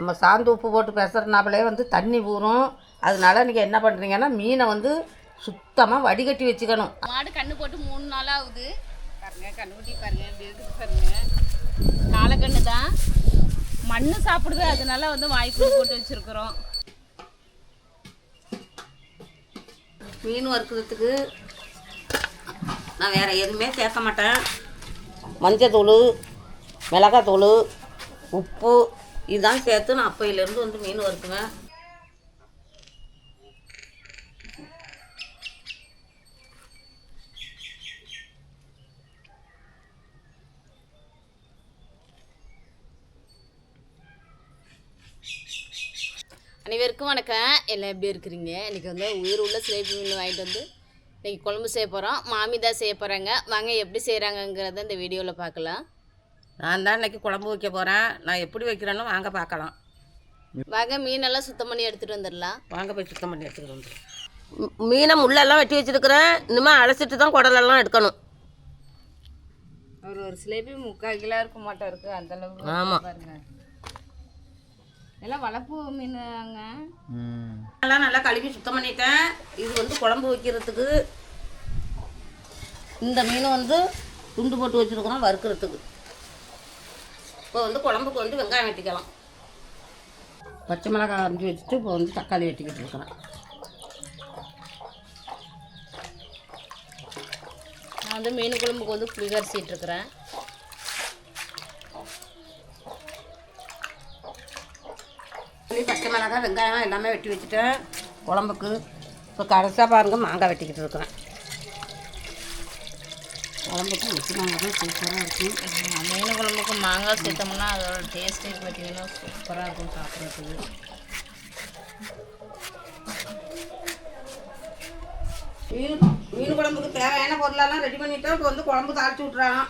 நம்ம சாந்து உப்பு போட்டு பெசறனாப்பிலே வந்து தண்ணி ஊறும். அதனால நீங்கள் என்ன பண்ணுறீங்கன்னா மீனை வந்து சுத்தமாக வடிகட்டி வச்சுக்கணும். மாடு கண்ணு போட்டு மூணு நாள் ஆகுது பாருங்க கண்ணுக்குட்டி பாருங்க இப்படி இருக்குது பாருங்க. காலக்கண்ணு தான். மண்ணு சாப்பிடுது அதனால வந்து வாய்க்குள்ள போட்டு வச்சிருக்கிறோம். மீன் வறுக்கிறதுக்கு நான் வேறு எதுவுமே சேர்க்க மாட்டேன். மஞ்சத்தூள் மிளகாத்தூள் உப்பு இதுதான் சேர்த்து நான் அப்பையிலேருந்து வந்து மீன் வறுக்குவேன் அனைவருக்கும் வணக்கம். எல்லாம் எப்படி இருக்கிறீங்க? இன்றைக்கி வந்து உயிர் உள்ள சிலேபி மீன் வாங்கிட்டு வந்து இன்றைக்கி குழம்பு செய்ய போகிறோம் மாமி தான் செய்ய போகிறாங்க வாங்க எப்படி செய்கிறாங்கங்கிறத இந்த வீடியோவில் பார்க்கலாம். நான் தான் இன்னைக்கு குழம்பு வைக்க போகிறேன் நான் எப்படி வைக்கிறேன்னு வாங்க பார்க்கலாம். வாங்க மீனெல்லாம் சுத்தம் பண்ணி எடுத்துகிட்டு வந்துடலாம். வாங்க போய் சுத்தம் பண்ணி எடுத்துக்கிட்டு வந்து மீனை முள்ளெல்லாம் வெட்டி வச்சுருக்கிறேன். இனிமேல் அலசிட்டு தான் குடலெல்லாம் எடுக்கணும். ஒரு ஒரு சிலேபி முக்கால் கிலோ இருக்க மாட்டோம் இருக்குது அந்த அளவுக்கு ஆமாம் பாருங்க. எல்லாம் வளர்ப்பு மீனுங்க. எல்லாம் நல்லா கழுவி சுத்தம் பண்ணிட்டேன். இது வந்து குழம்பு வைக்கிறதுக்கு இந்த மீன் வந்து துண்டு போட்டு வச்சுருக்கிறோம் வறுக்கிறதுக்கு. இப்போ வந்து குழம்புக்கு வந்து வெங்காயம் வெட்டிக்கலாம். பச்சை மிளகாய் அரைஞ்சி வச்சுட்டு இப்போ வந்து தக்காளி வெட்டிக்கிட்டு இருக்கிறேன் நான் வந்து மீன் குழம்புக்கு வந்து புளி கரைச்சிட்டு இருக்கிறேன். பச்சை மிளகாய் வெங்காயம் எல்லாமே வெட்டி வச்சுட்டேன் குழம்புக்கு இப்போ கடைசியாக பாருங்கள் மாங்காய் வெட்டிக்கிட்டு இருக்கிறேன் குழம்புக்கு மாங்காய் தான் சூப்பராக இருக்கும். மீன் குழம்புக்கு மாங்காய் சேர்த்தோம்னா அதோட டேஸ்ட்டே பார்த்தீங்கன்னா சூப்பராக இருக்கும் சாப்பிட்றதுக்கு. மீன் மீன் குழம்புக்கு தேவையான பொருளெல்லாம் ரெடி பண்ணிட்டோம் இப்போ வந்து குழம்பு தாளிச்சு விட்றாங்க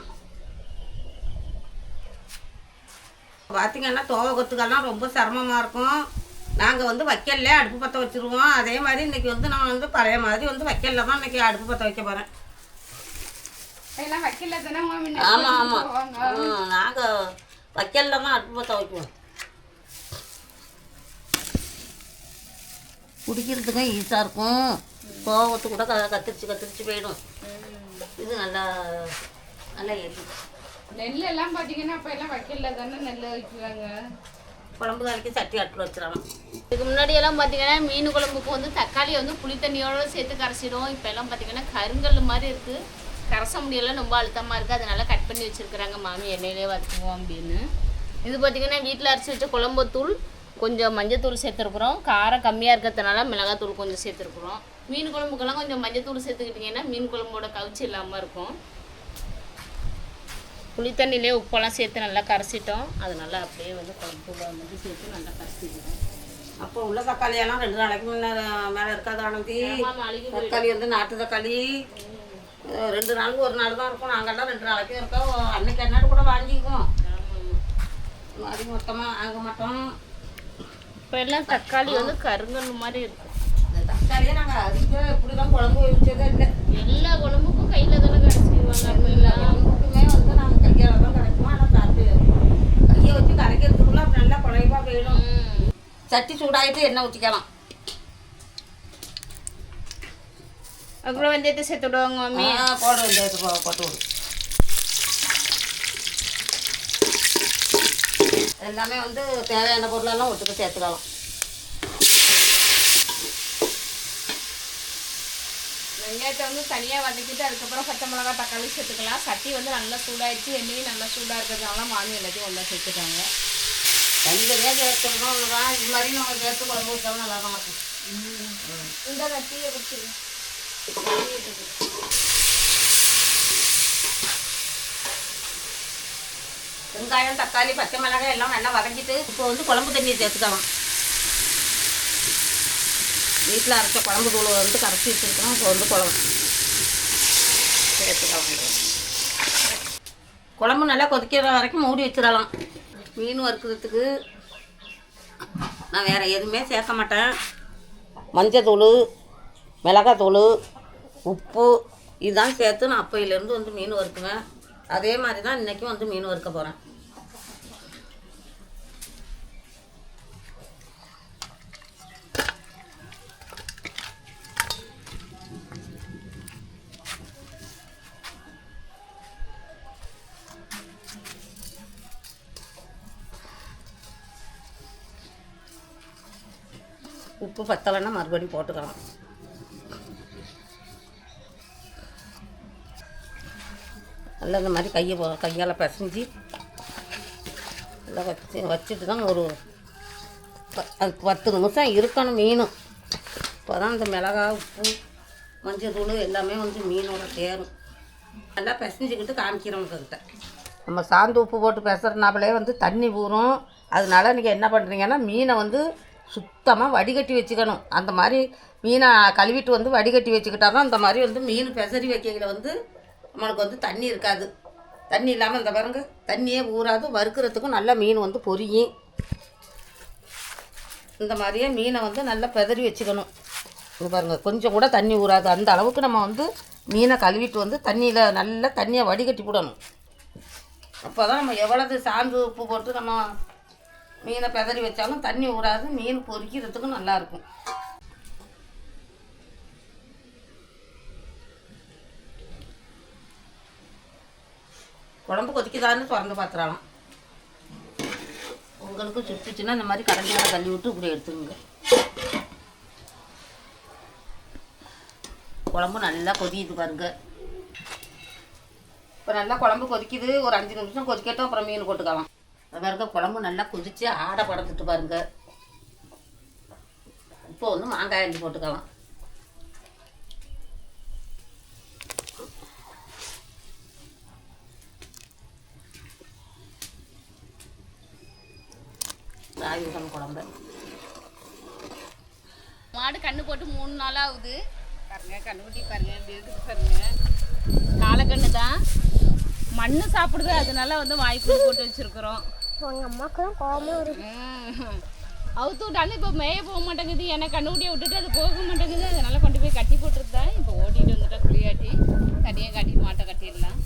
பார்த்தீங்கன்னா தோவை கொத்துக்கெல்லாம் ரொம்ப சிரமமாக இருக்கும். நாங்கள் வந்து வைக்கல்ல அடுப்பு பற்ற வச்சுருவோம். அதே மாதிரி இன்றைக்கி வந்து நான் வந்து பழைய மாதிரி வந்து வைக்கல்ல தான் இன்றைக்கி அடுப்பு பற்ற வைக்க போகிறேன் ஆமாம் ஆமாம் நாங்கள் வைக்கல்ல தான் அடுப்பு பற்ற வைக்குவோம் குடிக்கிறதுக்கும் ஈஸியாக இருக்கும். கோவத்து கூட க கத்திரிச்சு கத்திரிச்சு போயிடும். இது நல்லா நல்லா எரியும் நெல் எல்லாம் பார்த்தீங்கன்னா அப்போ எல்லாம் வைக்கல தானே நெல் வைக்கிறாங்க? குழம்பு கறிக்கு சட்டி அடுப்பில் வச்சிடலாம். இதுக்கு முன்னாடி எல்லாம் பார்த்தீங்கன்னா மீன் குழம்புக்கு வந்து தக்காளி வந்து புளி தண்ணியோட சேர்த்து கரைச்சிடும். இப்போ எல்லாம் பார்த்தீங்கன்னா கருங்கல் மாதிரி இருக்குது கரைச முடியல ரொம்ப அழுத்தமாக இருக்குது அதனால கட் பண்ணி வச்சுருக்குறாங்க. மாமி எண்ணெயிலே வதக்குவோம் அப்படின்னு. இது பார்த்தீங்கன்னா வீட்டில் அரைச்சி வச்ச குழம்புத்தூள் கொஞ்சம் மஞ்சத்தூள் சேர்த்துருக்குறோம். காரம் கம்மியாக இருக்கிறதுனால மிளகாத்தூள் கொஞ்சம் சேர்த்துருக்குறோம். மீன் குழம்புக்கெல்லாம் கொஞ்சம் மஞ்சத்தூள் சேர்த்துக்கிட்டிங்கன்னா மீன் குழம்போட கவிச்சி இல்லாமல் இருக்கும். புளித்தண்ணிலே உப்பெல்லாம் சேர்த்து நல்லா கரைச்சிட்டோம். அது நல்லா அப்படியே வந்து குழம்பு வந்து சேர்த்து நல்லா கரைச்சிக்கிறோம் அப்போ உள்ள தக்காளியெல்லாம் ரெண்டு நாளைக்கு முன்ன மேலே இருக்காது அழுகி தக்காளி வந்து நாட்டு தக்காளி. ரெண்டு நாளுக்கு ஒரு நாள் தான் இருக்கும். நாங்கள்லாம் ரெண்டு நாளைக்கும் இருக்கோம். அன்னைக்கு அன்னாடு கூட வாங்கிக்குவோம். அது மொத்தமாக வாங்க மாட்டோம். இப்போ எல்லாம் தக்காளி வந்து கருங்கல் மாதிரி இருக்கு. இந்த தக்காளியை நாங்கள் அதிகம் இப்படி தான் குழம்பு வச்சதே இல்லை. எல்லா குழம்புக்கும் கையில் தானே கரைச்சிக்குவாங்க அப்படிலாம் குழம்புக்குமே வந்து நாங்கள் கையால் தான் கரைக்குவோம் ஆனால் தட்டு கையை வச்சு கரைக்கிறதுக்குள்ள நல்லா குழைவாக போயிடும் சட்டி சூடாகிட்டு எண்ணெய் ஊற்றிக்கலாம் அப்புறம் வெந்தயத்தை சேர்த்து விடுவாங்க மம்மி ஆ, போடு போ- போட்டு விடு எல்லாமே வந்து தேவையான பொருளெல்லாம் ஒட்டுக்க சேர்த்துக்கலாம் வெங்காயத்தை வந்து தனியாக வதக்கிட்டு அதுக்கப்புறம் பச்சை மிளகாய் தக்காளி சேர்த்துக்கலாம் சட்டி வந்து நல்லா சூடாயிடுச்சு எண்ணெயும் நல்லா சூடாக இருக்கிறதுனால மாமி எல்லாத்தையும் ஒன்றா சேர்த்துட்டாங்க தனித்தனியாக சேர்த்துக்கணும் தான் இது மாதிரி நம்ம சேர்த்து குழம்பு வச்சாலும் நல்லா தான் இருக்கும் இந்த கட்டியை கொடுத்துரு வெங்காயம் தக்காளி பச்சை மிளகாய் எல்லாம் நல்லா வதங்கிட்டு இப்போ வந்து குழம்பு தண்ணியை சேர்த்துக்கலாம். வீட்டில் அரைச்ச குழம்பு தூள் வந்து கரைச்சி வச்சுருக்கோம் இப்போ வந்து குழம்பு சேர்த்துக்கலாம். குழம்பு நல்லா கொதிக்கிற வரைக்கும் மூடி வச்சிடலாம். மீன் வறுக்கிறதுக்கு நான் வேறு எதுவுமே சேர்க்க மாட்டேன். மஞ்சத்தூள் மிளகாத்தூள் உப்பு இதுதான் சேர்த்து நான் அப்பையிலேருந்து வந்து மீன் வறுக்குவேன். அதே மாதிரி தான் இன்றைக்கும் வந்து மீன் வறுக்க போகிறேன் உப்பு பத்தலைன்னா மறுபடியும் போட்டுக்கலாம். நல்லா இந்த மாதிரி கையை கையால் பிசைஞ்சு நல்லா வச்சு வச்சுட்டு தான் ஒரு ப- அது பத்து நிமிஷம் இருக்கணும் மீனும் இப்போ தான் இந்த மிளகா உப்பு மஞ்சள் தூள் எல்லாமே வந்து மீனோட சேரும். நல்லா பிசைஞ்சுக்கிட்டு காமிக்கிறோம் நம்ம சாந்து உப்பு போட்டு பிசறனாப்பிலே வந்து தண்ணி ஊறும். அதனால நீங்கள் என்ன பண்ணுறீங்கன்னா மீனை வந்து சுத்தமாக வடிகட்டி வச்சுக்கணும். அந்த மாதிரி மீனை கழுவிட்டு வந்து வடிகட்டி வச்சுக்கிட்டா தான் இந்த மாதிரி வந்து மீன் பெசரி வைக்கையில் வந்து நம்மளுக்கு வந்து தண்ணி இருக்காது. தண்ணி இல்லாமல் இந்த பாருங்க தண்ணியே ஊறாது. வறுக்கிறதுக்கும் நல்லா மீன் வந்து பொரியும். இந்த மாதிரியே மீனை வந்து நல்லா பெதறி வச்சுக்கணும். இது பாருங்கள் கொஞ்சம் கூட தண்ணி ஊறாது. அந்த அளவுக்கு நம்ம வந்து மீனை கழுவிட்டு வந்து தண்ணியில் நல்லா தண்ணியை வடிகட்டி விடணும் அப்போ தான் நம்ம எவ்வளவு சாந்து உப்பு போட்டு நம்ம மீனை பெதறி வச்சாலும் தண்ணி ஊறாது. மீன் பொரிக்கிறதுக்கும் நல்லாயிருக்கும் குழம்பு கொதிக்குதான்னு திறந்து பார்த்துடலாம் உங்களுக்கு சுட்டுச்சுன்னா இந்த மாதிரி கரண்டியில் தள்ளி விட்டு இப்படி எடுத்துக்கோங்க. குழம்பு நல்லா கொதிக்குது பாருங்க. இப்போ நல்லா குழம்பு கொதிக்குது. ஒரு அஞ்சு நிமிஷம் கொதிக்கட்டும் அப்புறம் மீன் போட்டுக்கலாம். அது பாருங்க குழம்பு நல்லா கொதிச்சு ஆடை படத்துட்டு பாருங்க. இப்போ வந்து மாங்காய் அள்ளி போட்டுக்கலாம். ராகி விடணும் குழம்பு. மாடு கண்ணு போட்டு மூணு நாள் ஆகுது பாருங்க கண்ணுக்குட்டி பாருங்க இருக்குது பாருங்க. காலக்கண்ணு தான். மண்ணு சாப்பிடுது அதனால வந்து வாய்க்குள்ள போட்டு வச்சிருக்கிறோம். உங்க அம்மாவுக்கு தான் கோவமே வரும் ம். அவுத்து விட்டாலும் இப்போ மேய போக மாட்டேங்குது. ஏன்னா கண்ணுக்குட்டியை விட்டுட்டு அது போக மாட்டேங்குது. அதனால கொண்டு போய் கட்டி போட்டுருந்தேன் இப்போ ஓட்டிட்டு வந்துட்டா குளியாட்டி தனியாக கட்டி மாட்டை கட்டிடலாம்.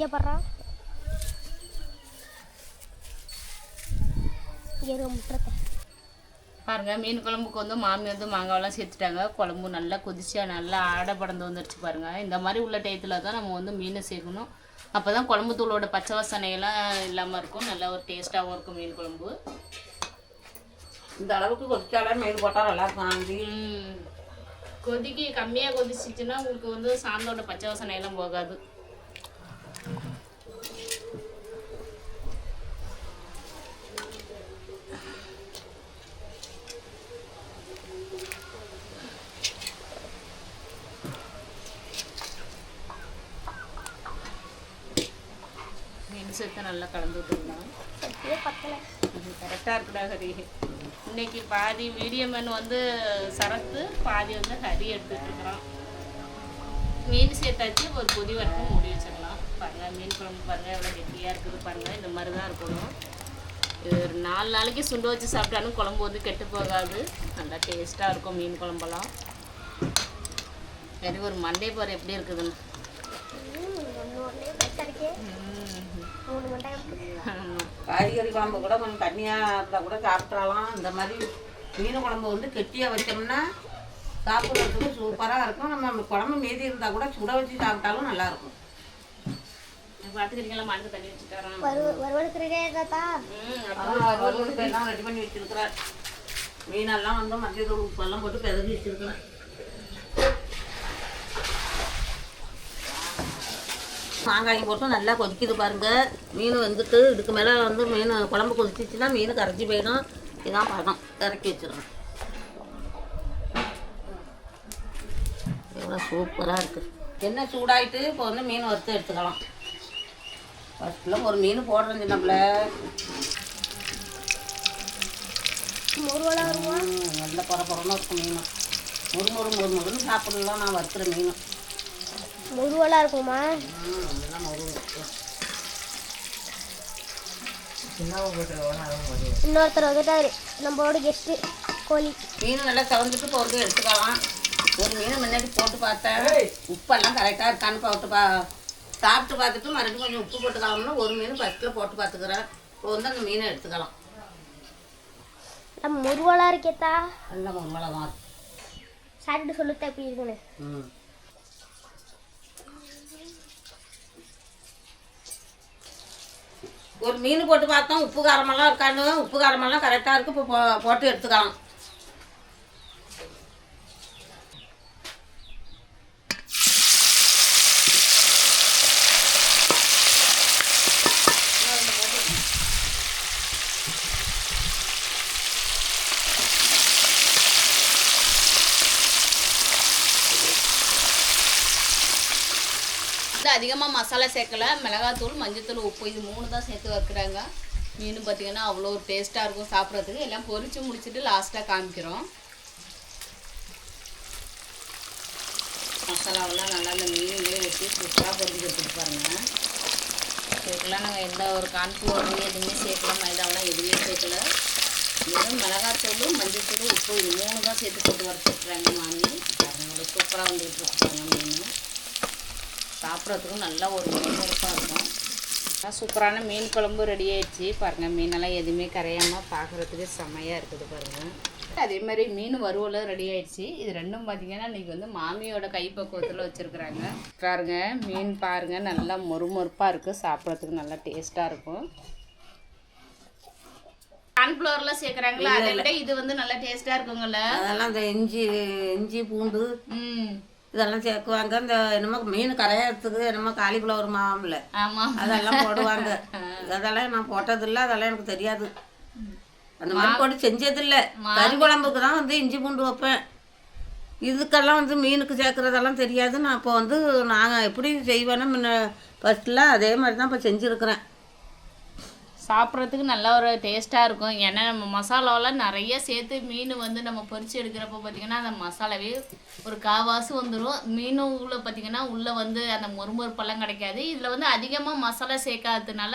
இங்கே பாருங்க மீன் குழம்புக்கு வந்து மாமி வந்து மாங்காவெல்லாம் சேர்த்துட்டாங்க. குழம்பு நல்லா கொதிச்சா நல்லா ஆடை படந்து வந்துருச்சு பாருங்க. இந்த மாதிரி உள்ள டயத்தில் தான் நம்ம வந்து மீனை சேர்க்கணும். அப்போ தான் குழம்பு தூளோட பச்சை வாசனையெல்லாம் இல்லாமல் இருக்கும். நல்லா ஒரு டேஸ்ட்டாகவும் இருக்கும் மீன் குழம்பு. இந்த அளவுக்கு கொதிச்சாலே மீன் போட்டால் நல்லா இருக்கும். கொதிக்கு கம்மியாக கொதிச்சிச்சுன்னா உங்களுக்கு வந்து சாந்தோட பச்சை வாசனையெல்லாம் போகாது மீன் சேர்த்து நல்லா கலந்து விட்டுருந்தோம் கரெக்டாக இருக்குடா ஹரி. இன்னைக்கு பாதி வீடியோ மேன் வந்து சரத்து பாதி வந்து ஹரி எடுத்துட்டு இருக்கிறான். மீன் சேர்த்தாச்சு ஒரு கொதி வரைக்கும் மூடி வச்சிடலாம். பாருங்க மீன் குழம்பு பாருங்க எவ்வளோ கெட்டியாக இருக்குது பாருங்க. இந்த மாதிரி தான் இருக்கணும். ஒரு நாலு நாளைக்கு சுண்டு வச்சு சாப்பிட்டாலும் குழம்பு வந்து கெட்டு போகாது. நல்லா டேஸ்ட்டாக இருக்கும் மீன் குழம்பெல்லாம். இது ஒரு மண்டே பாரு எப்படி இருக்குதுன்னு? மூணு. காய்கறி குழம்பு கூட கொஞ்சம் தண்ணியாக இருந்தால் கூட சாப்பிட்றலாம் இந்த மாதிரி மீன் குழம்பு வந்து கெட்டியாக வச்சோம்னா சாப்பிட்றதுக்கு சூப்பராக இருக்கும். நம்ம குழம்பு மீதி இருந்தால் கூட சுட வச்சு சாப்பிட்டாலும் நல்லாயிருக்கும் பார்த்துக்கிறீங்களா மருந்து தண்ணி அவர்களுக்கு எல்லாம் ரெடி பண்ணி வச்சிருக்கிறேன் மீனெல்லாம் வந்து மஞ்சள் தூள் உப்பெல்லாம் போட்டு பிதறி வச்சிருக்கிறேன் மாங்காயம் போட்டு நல்லா கொதிக்குது பாருங்க. மீன் வந்துட்டு இதுக்கு மேலே வந்து மீன் குழம்பு கொதிச்சிச்சுன்னா மீன் கரைச்சி போயிடும். இதான் பதம் இறக்கி வச்சிருக்கேன் எவ்வளோ சூப்பராக இருக்குது என்ன சூடாயிட்டு இப்போ வந்து மீன் வறுத்து எடுத்துக்கலாம். ஃபஸ்ட்டில் ஒரு மீன் போடுறேன் சின்னப்பில் நல்ல பொற பொறன்னு இருக்கும் மீன். முறு முறு முறு முறுன்னு சாப்பிடலாம் நான் வறுக்கிற மீன். முருவலா இருக்குமா. இன்னொருத்தர் வந்துட்டாரு. நம்மளோட கெஸ்ட்டு கோழி. மீன் நல்லா சவந்துட்டு போகிறது எடுத்துக்கலாம். ஒரு மீன் முன்னாடி போட்டு பார்த்தேன். உப்பெல்லாம் கரெக்டாக இருக்கான்னு போட்டு பா சாப்பிட்டு பார்த்துட்டு மறுபடியும் கொஞ்சம் உப்பு போட்டுக்கலாம்னா ஒரு மீன் ஃபஸ்ட்டில் போட்டு பார்த்துக்கிறேன். இப்போ வந்து அந்த மீனை எடுத்துக்கலாம். நம்ம முருவலா இருக்கேத்தா. நல்ல முருவலை தான் சாப்பிட்டு சொல்லுத்த எப்படி இருக்குன்னு. ம். ஒரு மீன் போட்டு பார்த்தோம். உப்பு காரமெல்லாம் இருக்கான்னு. உப்பு காரமெல்லாம் கரெக்டாக இருக்குது இப்போ போ- போட்டு எடுத்துக்கலாம். வந்து அதிகமாக மசாலா சேர்க்கல. மிளகாத்தூள் மஞ்சத்தூள் உப்பு இது மூணு தான் சேர்த்து வைக்கிறாங்க. மீன் பார்த்தீங்கன்னா அவ்வளோ ஒரு டேஸ்ட்டாக இருக்கும் சாப்பிட்றதுக்கு. எல்லாம் பொரித்து முடிச்சுட்டு லாஸ்ட்டாக காமிக்கிறோம். மசாலாவெல்லாம் நல்லா இந்த மீன்லேயே ஊற்றி சூப்பராக பொரிஞ்சு எடுத்துட்டு பாருங்க. இதுக்கெல்லாம் நாங்கள் எந்த ஒரு கான்ஃப்ளவர் எதுவுமே சேர்க்கல. மைதாவெல்லாம் எதுவுமே சேர்க்கல. வெறும் மிளகாத்தூள் மஞ்சத்தூள் உப்பு இது மூணு தான் சேர்த்து போட்டு வறுத்துட்றாங்க மாமி. பாருங்க சூப்பராக வந்துட்டு இருக்காங்க மீன். சாப்பிட்றதுக்கும் நல்லா ஒரு முறுமுறுப்பாக இருக்கும். சூப்பரான மீன் குழம்பு ரெடி ஆயிடுச்சு. பாருங்கள் மீனெல்லாம் எதுவுமே கரையாமல் பார்க்குறதுக்கு செம்மையாக இருக்குது பாருங்கள் அதே மாதிரி மீன் வறுவலும் ரெடி ஆயிடுச்சு. இது ரெண்டும் பார்த்தீங்கன்னா இன்றைக்கி வந்து மாமியோட கைப்பக்குவத்தில் வச்சுருக்குறாங்க. பாருங்க மீன் பாருங்கள் நல்லா மொறுமொறுப்பாக இருக்குது சாப்பிட்றதுக்கு நல்லா டேஸ்ட்டாக இருக்கும். கான்ஃப்ளவர்லாம் சேர்க்குறாங்களா? அதை விட இது வந்து நல்லா டேஸ்ட்டாக இருக்குங்கல்ல? அதெல்லாம் இந்த இஞ்சி இஞ்சி பூண்டு ம். இதெல்லாம் சேர்க்குவாங்க. இந்த என்னமோ மீன் கரையாறதுக்கு என்னமோ காலிஃப்ளவர் மாவுல ஆமாம் அதெல்லாம் போடுவாங்க. அதெல்லாம் நான் போட்டதில்லை. அதெல்லாம் எனக்கு தெரியாது. அந்த மாதிரி போட்டு செஞ்சதில்ல. கறி குழம்புக்கு தான் வந்து இஞ்சி பூண்டு வைப்பேன். இதுக்கெல்லாம் வந்து மீனுக்கு சேர்க்குறதெல்லாம் தெரியாது. நான் இப்போ வந்து நாங்கள் எப்படி செய்வேன்னா முன்ன ஃபஸ்ட்டில் அதே மாதிரி தான் இப்போ செஞ்சுருக்கிறேன். சாப்பிட்றதுக்கு நல்ல ஒரு டேஸ்ட்டாக இருக்கும். ஏன்னா நம்ம மசாலாவெல்லாம் நிறைய சேர்த்து மீன் வந்து நம்ம பொரிச்சு எடுக்கிறப்போ பார்த்திங்கன்னா அந்த மசாலாவே ஒரு காவாசு வந்துடும் மீன் உள்ள பார்த்திங்கன்னா உள்ளே வந்து அந்த மொறுமொறுப்பெல்லாம் கிடைக்காது. இதில் வந்து அதிகமாக மசாலா சேர்க்காததுனால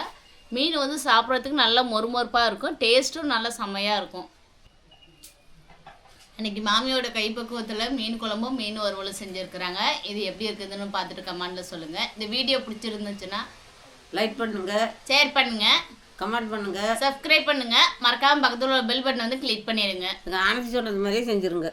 மீன் வந்து சாப்பிட்றதுக்கு நல்ல மொறுமொறுப்பாக இருக்கும். டேஸ்ட்டும் நல்ல செம்மையாக இருக்கும். இன்னைக்கு மாமியோட கைப்பக்குவத்தில் மீன் குழம்பும் மீன் வறுவலும் செஞ்சுருக்குறாங்க. இது எப்படி இருக்குதுன்னு பார்த்துட்டு கமெண்டில் சொல்லுங்கள் இந்த வீடியோ பிடிச்சிருந்துச்சுன்னா லைக் பண்ணுங்க. ஷேர் பண்ணுங்கள் கமெண்ட் பண்ணுங்க. சப்ஸ்கிரைப் பண்ணுங்க. மறக்காம பக்கத்துல உள்ள பெல் பட்டன் வந்து கிளிக் பண்ணிடுங்க ஆனந்தி சொன்னது மாதிரியே செஞ்சுருங்க.